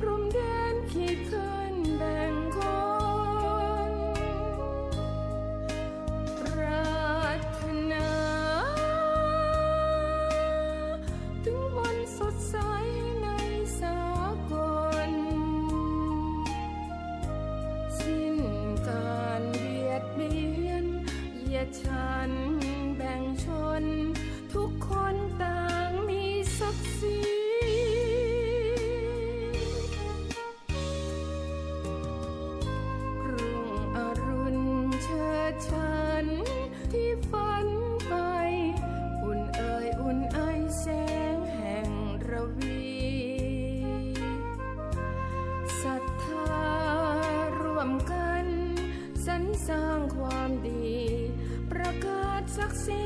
พรมแดนขีด สร้างความดี ประกาศศักดิ์ศรี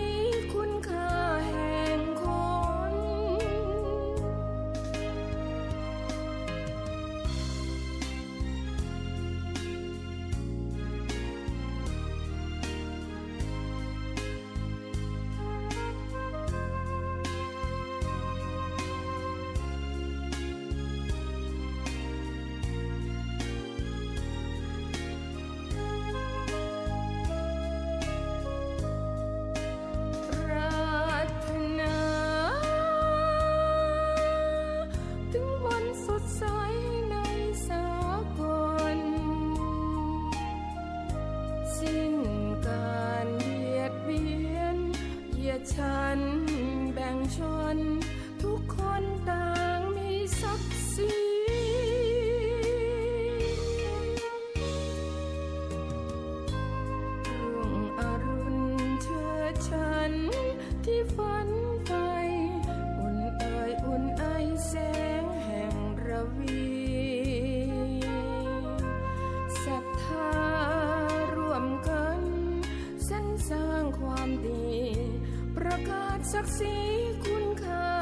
ฉันแบ่งชน ทุกคนต่างมีศักดิ์ศรีรุ่งอรุณเชิดฉันที่ฝันไฟอุ่นเอ่ยอุ่นไอแสงแห่งระวีศรัทธารวมกันสรรสร้างความดี ประกาศศักดิ์ศรีคุณค่า